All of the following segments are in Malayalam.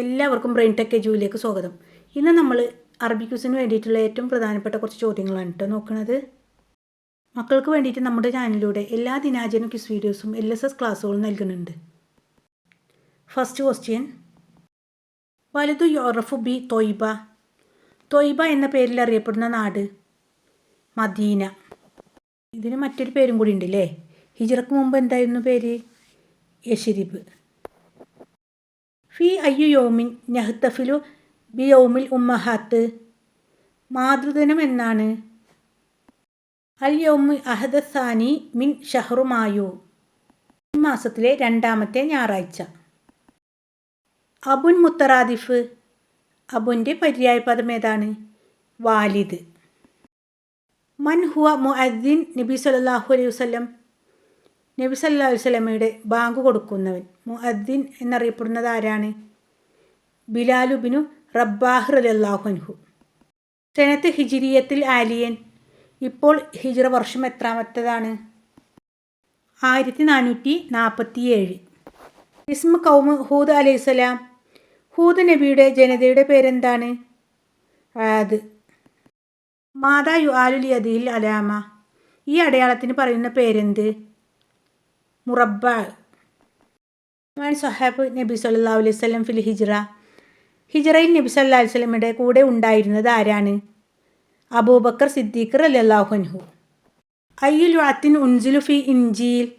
എല്ലാവർക്കും ബ്രെയിൻ ടെക് എജുവിലേക്ക് സ്വാഗതം. ഇന്ന് നമ്മൾ അറബി ക്യൂസിന് വേണ്ടിയിട്ടുള്ള ഏറ്റവും പ്രധാനപ്പെട്ട കുറച്ച് ചോദ്യങ്ങളാണ് കേട്ടോ നോക്കുന്നത് മക്കൾക്ക് വേണ്ടിയിട്ട് നമ്മുടെ ചാനലിലൂടെ എല്ലാ ദിനാചരണ ക്വിസ് വീഡിയോസും എൽ എസ് എസ് ക്ലാസ്സുകളും നൽകുന്നുണ്ട്. ഫസ്റ്റ് ക്വസ്റ്റ്യൻ വലുതു യോറഫു ബി തൊയ്ബ. തൊയ്ബ എന്ന പേരിൽ അറിയപ്പെടുന്ന നാട് മദീന. ഇതിന് മറ്റൊരു പേരും കൂടി ഉണ്ടല്ലേ? ഹിജറക്ക് മുമ്പ് എന്തായിരുന്നു പേര്? യഷിരിബ് ഫി അയ്യു യോമിൻ നഹ്തഫിലു ബി യോമിൽ ഉമ്മഹാത്ത്. മാതൃദിനം എന്നാണ്. അൽ യൗമു അഹദസാനി മിൻ ഷഹറുമായു. മാസത്തിലെ രണ്ടാമത്തെ ഞായറാഴ്ച. അബുൻ മുത്തറാദിഫ്. അബുന്റെ പര്യായ പദം ഏതാണ്? വാലിദ്. മൻ ഹുവ മുഅദ്ദിൻ നബി സല്ലല്ലാഹു അലൈഹി വസല്ലം നബി സല്ലല്ലാഹു സ്വലമയുടെ ബാങ്ക് കൊടുക്കുന്നവൻ. മുഅദ്ദിൻ എന്നറിയപ്പെടുന്നത് ആരാണ്? ബിലാലുബിനു റബ്ബാഹ് അൻഹു. സെനത്ത് ഹിജിരിയത്തിൽ ആലിയൻ. ഇപ്പോൾ ഹിജ്റ വർഷം എത്രാമത്തേതാണ്? ആയിരത്തി നാനൂറ്റി നാൽപ്പത്തി ഏഴ് ഇസ്മ കൗമ് ഹൂദ് അലൈഹിസ്സലാം ഹൂദ് നബിയുടെ ജനതയുടെ പേരെന്താണ്? ആദ് മാതാ യു ആലുലി അദിൽ അലാമ. ഈ അടയാളത്തിന് പറയുന്ന പേരെന്ത്? മുറബ്ബ. മാൻ സൊഹാബ് നബി സല്ലാ അലൈഹി സ്വലം ഫിൽ ഹിജ്റ. ഹിജ്റയിൽ നബി സല്ലാ അലൈഹി സ്വലമിയുടെ കൂടെ ഉണ്ടായിരുന്നത് ആരാണ്? അബൂബക്കർ സിദ്ദീഖ് അല്ലാഹുൻഹു അയ്യുൽ വാത്തിൻ ഉൻസുലു ഫി ഇഞ്ചിയിൽ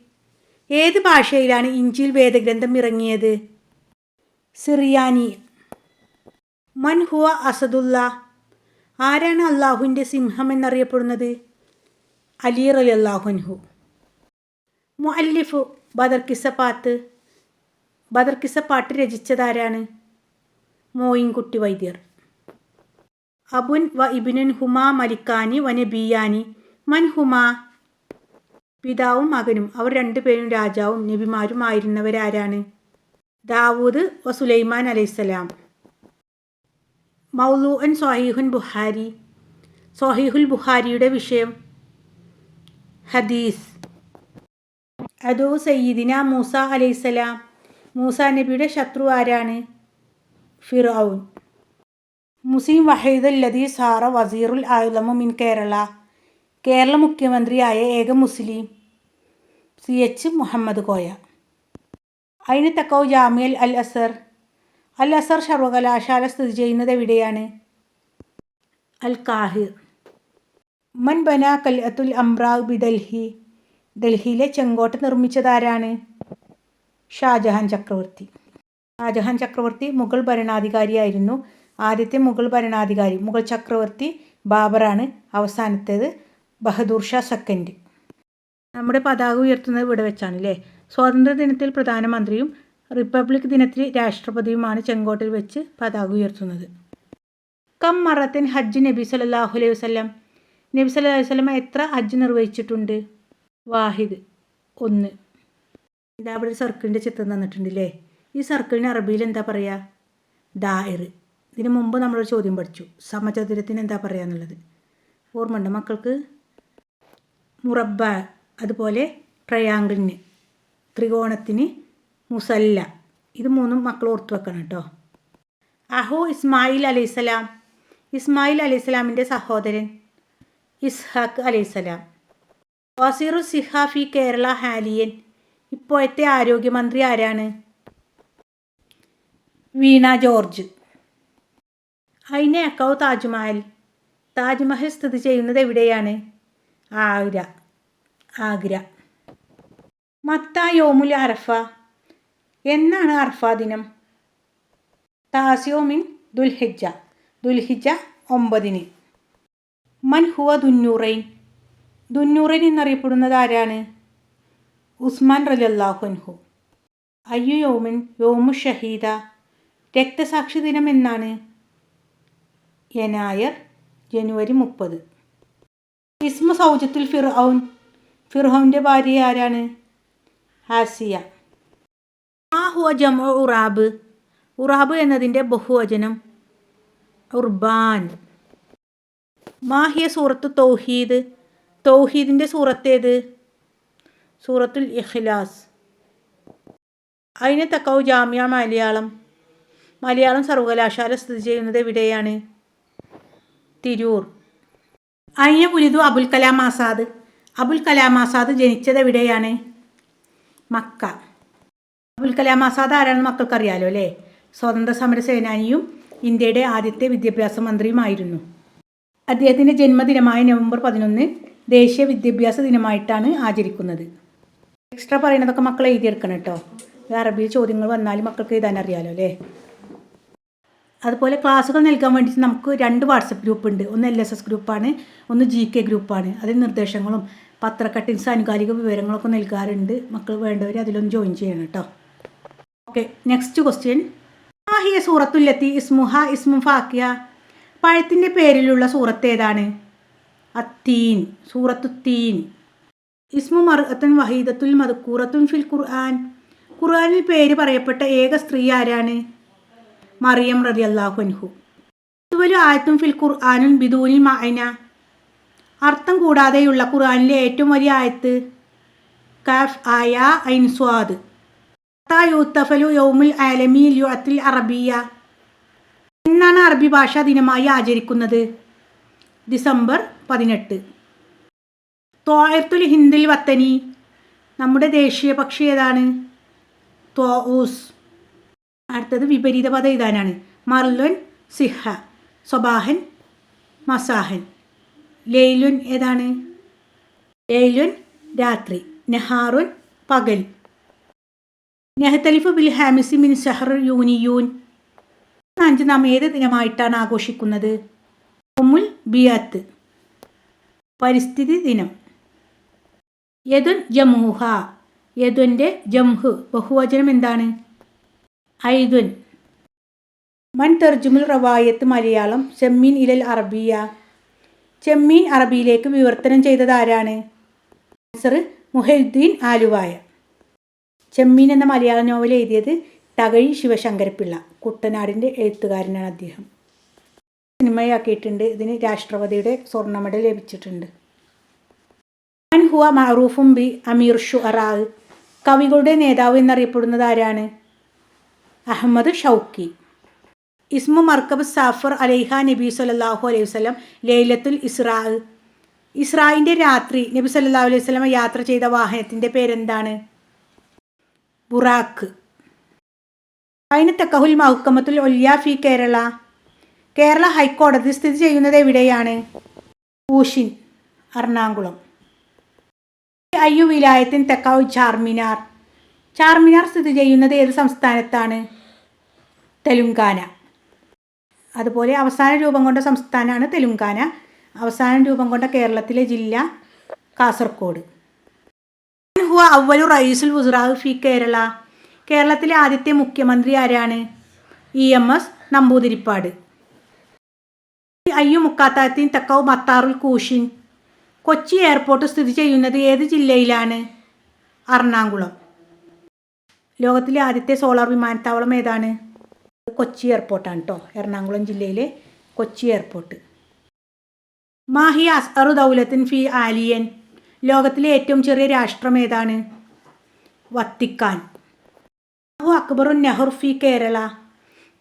ഏത് ഭാഷയിലാണ് ഇഞ്ചിൽ വേദഗ്രന്ഥം ഇറങ്ങിയത്? സിറിയാനി. മൻ ഹുവ അസദുല്ല. ആരാണ് അള്ളാഹുവിന്റെ സിംഹം എന്നറിയപ്പെടുന്നത്? അലി അള്ളാഹുൻഹു മുഅല്ലിഫു ബദർ ബദർക്കിസപ്പാട്ട് രചിച്ചതാരാണ്? മോയിൻകുട്ടി വൈദ്യർ. അബുൻ വ ഇബിനുൻ ഹുമാ മലിക്കാനി വനബിയാനി മൻ ഹുമാ? പിതാവും മകനും. അവർ രണ്ടുപേരും രാജാവും നബിമാരുമായിരുന്നവരാരാണ് ദാവൂദ് വ സുലൈമാൻ അലൈഹിസ്സലാം മൗലൂഅൻ സൊഹീഹുൻ ബുഹാരി സൊഹീഹുൽ ബുഹാരിയുടെ വിഷയം. ഹദീസ്. അതോ സയ്യിദിന മൂസ അലൈസലാം മൂസ നബിയുടെ ശത്രു ആരാണ്? ഫിറൌൻ മുസ്ലിം വഹീദല്ലതി സാറ വസീറുൽ ആയുലമു മിൻ കേരള. കേരള മുഖ്യമന്ത്രിയായ ഏക മുസ്ലിം സി എച്ച് മുഹമ്മദ് കോയ. അതിന് തക്കൗ ജാമിയൽ അൽ അസർ. അൽ അസർ സർവകലാശാല സ്ഥിതി ചെയ്യുന്നത് എവിടെയാണ്? അൽ കാഹിർ. മൻ ബന കൽഅത്തുൽ അംറാഖ് ബി ഡൽഹി ഡൽഹിയിലെ ചെങ്കോട്ട നിർമ്മിച്ചതാരാണ്? ഷാജഹാൻ ചക്രവർത്തി. ഷാജഹാൻ ചക്രവർത്തി മുഗൾ ഭരണാധികാരിയായിരുന്നു. ആദ്യത്തെ മുഗൾ ഭരണാധികാരി മുഗൾ ചക്രവർത്തി ബാബറാണ് അവസാനത്തേത് ബഹദൂർ ഷാ സെക്കൻഡ്. നമ്മുടെ പതാക ഉയർത്തുന്നത് ഇവിടെ വെച്ചാണ് അല്ലേ സ്വാതന്ത്ര്യ ദിനത്തിൽ പ്രധാനമന്ത്രിയും റിപ്പബ്ലിക് ദിനത്തിൽ രാഷ്ട്രപതിയുമാണ് ചെങ്കോട്ടിൽ വെച്ച് പതാക ഉയർത്തുന്നത്. കം മറത്തൻ ഹജ്ജ് നബി സല്ലാഹു അലൈഹി വസ്ലം നബി സല്ലാ വസ്ലം എത്ര ഹജ്ജ് നിർവഹിച്ചിട്ടുണ്ട്? വാഹിദ് ഒന്ന്. ഇതാ അവിടെ ഒരു സർക്കിളിന്റെ ചിത്രം തന്നിട്ടുണ്ടല്ലേ? ഈ സർക്കിളിന് അറബിയിൽ എന്താ പറയുക ദായർ ഇതിനു മുമ്പ് നമ്മളൊരു ചോദ്യം പഠിച്ചു. സമചതുരത്തിന് എന്താ പറയുക എന്നുള്ളത്. ഓർമ്മയുണ്ട് മക്കൾക്ക്? മുറബ അതുപോലെ ട്രയാങ്കിളിന് ത്രികോണത്തിന് മുസല്ല. ഇത് മൂന്നും മക്കൾ ഓർത്ത് വെക്കണം കേട്ടോ. അഹോ ഇസ്മായിൽ അലൈസലാം ഇസ്മായിൽ അലൈസലാമിന്റെ സഹോദരൻ ഇസ്ഹാഖ് അലൈഹിസ്സലാം. വസീറു സിഹാഫി കേരള ഹാലിയൻ. ഇപ്പോഴത്തെ ആരോഗ്യമന്ത്രി ആരാണ്? വീണ ജോർജ്. അയിനെ അക്കൗ താജ്മഹൽ. താജ്മഹൽ സ്ഥിതി ചെയ്യുന്നത് എവിടെയാണ്? ആഗ്ര. ആഗ്ര. മത്ത യോമുൽ അറഫ. എന്നാണ് അറഫ ദിനം? താസിയോമിൻ ദുൽഹിജ ദുൽഹിജ ഒമ്പതിന്. മൻ ഹുവ ദുന്നൂറൈൻ. ദുന്നൂറൈൻ എന്നറിയപ്പെടുന്നത് ആരാണ്? ഉസ്മാൻ റലല്ലാഹുൻഹു അയ്യു യോമിൻ യോമു ഷഹീദ. രക്തസാക്ഷി ദിനം എന്നാണ്? യനായർ ജനുവരി മുപ്പത്. ഇസ്മു സൗജത്തിൽ ഫിർഔൻ. ഫിർഹൗന്റെ ഭാര്യ ആരാണ്? ഹാസിയ. ആ ഹുവ ജമോ ഉറാബ്. ഉറാബ് എന്നതിന്റെ ബഹുവചനം ഉർബാൻ. മാഹിയ സൂറത്ത് തൗഹീദ്. തൗഹീദിന്റെ സൂറത്തേത്? സൂറത്തുൽ ഇഖ്ലാസ്. അതിന് തക്കാവ് ജാമ്യ മലയാളം. മലയാളം സർവകലാശാല സ്ഥിതി ചെയ്യുന്നത് എവിടെയാണ്? തിരൂർ. അയ്യ പുലിതു അബുൽ കലാം ആസാദ്. അബുൽ കലാം ആസാദ് ജനിച്ചത് എവിടെയാണ്? മക്ക. അബുൽ കലാം ആസാദ് ആരാണെന്ന് മക്കൾക്കറിയാലോ അല്ലേ? സ്വാതന്ത്ര്യ സമര സേനാനിയും ഇന്ത്യയുടെ ആദ്യത്തെ വിദ്യാഭ്യാസ മന്ത്രിയുമായിരുന്നു. അദ്ദേഹത്തിന്റെ ജന്മദിനമായ നവംബർ പതിനൊന്ന് ദേശീയ വിദ്യാഭ്യാസ ദിനമായിട്ടാണ് ആചരിക്കുന്നത്. എക്സ്ട്രാ പറയുന്നതൊക്കെ മക്കൾ എഴുതിയെടുക്കണം കേട്ടോ. അറബിയിൽ ചോദ്യങ്ങൾ വന്നാലും മക്കൾക്ക് എഴുതാൻ അറിയാലോ അല്ലേ? അതുപോലെ ക്ലാസ്സുകൾ നൽകാൻ വേണ്ടിയിട്ട് നമുക്ക് രണ്ട് വാട്സപ്പ് ഗ്രൂപ്പ് ഉണ്ട്. ഒന്ന് എൽ എസ് എസ് ഗ്രൂപ്പാണ് ഒന്ന് ജി കെ ഗ്രൂപ്പാണ് അതിൽ നിർദ്ദേശങ്ങളും പത്രക്കട്ടിങ്സ് ആനുകാലിക വിവരങ്ങളൊക്കെ നൽകാറുണ്ട്. മക്കൾ വേണ്ടവർ അതിലൊന്ന് ജോയിൻ ചെയ്യണം കേട്ടോ. ഓക്കെ നെക്സ്റ്റ് ക്വസ്റ്റ്യൻ ആഹിയ സൂറത്തുല്ലത്തി ഇസ്മുഹ ഇസ്മു ഫാക്കിയ പഴത്തിന്റെ പേരിലുള്ള സൂറത്ത് ഏതാണ്? അത്തീൻ സൂറത്തുത്തീൻ. ഇസ്മു മർഅത്തൻ വഹീദത്തുൽ മദ്കൂറത്തുൻ ഫിൽ ഖുർആൻ. ഖുർആനിൽ പേര് പറയപ്പെട്ട ഏക സ്ത്രീ ആരാണ്? മറിയം റതി അൻഹു. ഇതുവരെ ആയത്തും ഫിൽ ഖുർആാനും ബിദൂനിൽ മായന അർത്ഥം കൂടാതെയുള്ള ഖുർആനിലെ ഏറ്റവും വലിയ ആയത്ത് കഫ് ആയ ഐൻസ്വാദ് യൂത്തഫലു യൗമുൽ ആലമി ലുഅത്തിൽ അറബിയ. എന്നാണ് അറബി ഭാഷാ ദിനമായി ആചരിക്കുന്നത്. ഡിസംബർ പതിനെട്ട്. തോയർത്തുൽ ഹിന്ദിൽ വത്തനി. നമ്മുടെ ദേശീയ പക്ഷി ഏതാണ്? തോഊസ്. അടുത്തത് വിപരീത പദം ഇതാനാണ് മർലുൻ സിഹ സ്വബാഹൻ മസാഹൻ. ലെയ്ലുൻ ഏതാണ്? ലെയ്ലുൻ രാത്രി നെഹാറുൻ പകൽ. നെഹത്തലിഫ് ബിൽ ഹാമിസി മിൻ ഷഹർ യൂനിയൂൻ. അഞ്ച് നാം ഏത് ദിനമായിട്ടാണ് ആഘോഷിക്കുന്നത്? ഒമുൽ ബിയാത്ത്. പരിസ്ഥിതി ദിനം. യദുൻ ജമുഹ യദുന്റെ ജംഹ് ബഹുവചനം എന്താണ്? ഐദുൻ. മൻ തെർജുമുൽ റവായത്ത് മലയാളം ചെമ്മീൻ ഇലൽ അറബിയ. ചെമ്മീൻ അറബിയിലേക്ക് വിവർത്തനം ചെയ്തത് ആരാണ്? ആൻസർ മുഹദ്ദീൻ ആലുവായ. ചെമ്മീൻ എന്ന മലയാള നോവൽ എഴുതിയത് തകഴി ശിവശങ്കരപ്പിള്ള കുട്ടനാടിന്റെ എഴുത്തുകാരനാണ് അദ്ദേഹം. സിനിമയാക്കിയിട്ടുണ്ട് ഇതിന് രാഷ്ട്രപതിയുടെ സ്വർണ മെഡൽ ലഭിച്ചിട്ടുണ്ട്. അൻ ഹുവ മറൂഫും ബി അമീർ ഷുഅറാ. കവികളുടെ നേതാവ് എന്നറിയപ്പെടുന്നത് ആരാണ്? Ahmed Shawqi. ഇസ്മു മർക്കബ് സാഫർ അലൈഹ നബി സല്ലാഹു അലൈഹി വസ്ലം ലൈലത്തുൽ ഇസ്രാ ഇസ്രായിന്റെ രാത്രി നബി സല്ലാഹു അലൈഹി വസ്ലം യാത്ര ചെയ്ത വാഹനത്തിന്റെ പേരെന്താണ്? ബുറാഖ് അതിന് തെക്കഹുൽ മഹുക്കമത്തുൽ ഒല്യ ഫി കേരള. കേരള ഹൈക്കോടതി സ്ഥിതി ചെയ്യുന്നത് എവിടെയാണ്? പൂഷിൻ എറണാകുളം. അയ്യു വിലായത്തിൻ തെക്കാവ് ചാർമിനാർ. ചാർമിനാർ സ്ഥിതി ചെയ്യുന്നത് ഏത് സംസ്ഥാനത്താണ്? തെലുങ്കാന. അതുപോലെ അവസാന രൂപം കൊണ്ട സംസ്ഥാനമാണ് തെലുങ്കാന. അവസാന രൂപം കൊണ്ട കേരളത്തിലെ ജില്ല കാസർഗോഡ്. ഹുവ അവലു റയീസുൽ വുസ്റാഹ് ഫി കേരള. കേരളത്തിലെ ആദ്യത്തെ മുഖ്യമന്ത്രി ആരാണ്? E M S Namboodiripad. Ayyu മുക്കാത്താത്തിൻ തക്കവ് മത്താറുൽ കൂഷിൻ. കൊച്ചി എയർപോർട്ട് സ്ഥിതി ചെയ്യുന്നത് ഏത് ജില്ലയിലാണ്? എറണാകുളം. ലോകത്തിലെ ആദ്യത്തെ സോളാർ വിമാനത്താവളം ഏതാണ്? കൊച്ചി എയർപോർട്ടാണ് കേട്ടോ എറണാകുളം ജില്ലയിലെ കൊച്ചി എയർപോർട്ട്. മാഹി അസ്അറു ദൗലത്തിൻ ഫി ആലിയൻ. ലോകത്തിലെ ഏറ്റവും ചെറിയ രാഷ്ട്രം ഏതാണ്? വത്തിക്കാൻ. അക്ബറു നെഹ്റു ഫി കേരള.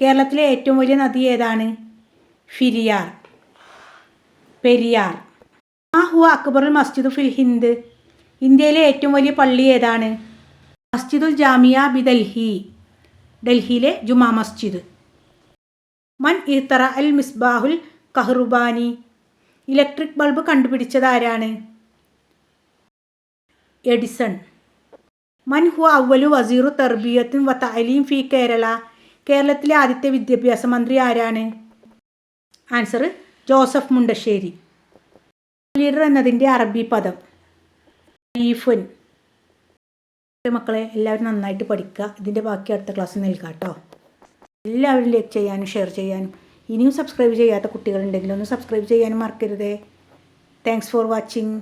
കേരളത്തിലെ ഏറ്റവും വലിയ നദി ഏതാണ്? ഫിരിയാർ. പെരിയാർ. ആഹു അക്ബറുൽ മസ്ജിദു ഫിൽ ഹിന്ദ്. ഇന്ത്യയിലെ ഏറ്റവും വലിയ പള്ളി ഏതാണ്? മസ്ജിദുൽ ജാമിയ ബി ഡൽഹി ഡൽഹിയിലെ ജുമാ മസ്ജിദ്. മൻ ഇത്തറ അൽ മിസ്ബാഹുൽ കഹ്റുബാനി. ഇലക്ട്രിക് ബൾബ് കണ്ടുപിടിച്ചത് ആരാണ്? എഡിസൺ. മൻ ഹു അവലു വസീറു തർബിയത്തും വ തലീം ഫി കേരള. കേരളത്തിലെ ആദ്യത്തെ വിദ്യാഭ്യാസ മന്ത്രി ആരാണ്? Answer Joseph Mundassery. ലീഡർ എന്നതിന്റെ അറബി പദം. ഈഫുൻ മക്കളെ എല്ലാവരും നന്നായിട്ട് പഠിക്കുക. ഇതിന്റെ ബാക്കി അടുത്ത ക്ലാസ്സിൽ നൽകാം കേട്ടോ. എല്ലാവരും ലൈക്ക് ചെയ്യാനും ഷെയർ ചെയ്യാനും ഇനിയും സബ്സ്ക്രൈബ് ചെയ്യാത്ത കുട്ടികളുണ്ടെങ്കിൽ ഒന്ന് സബ്സ്ക്രൈബ് ചെയ്യാനും മറക്കരുതേ. Thanks for watching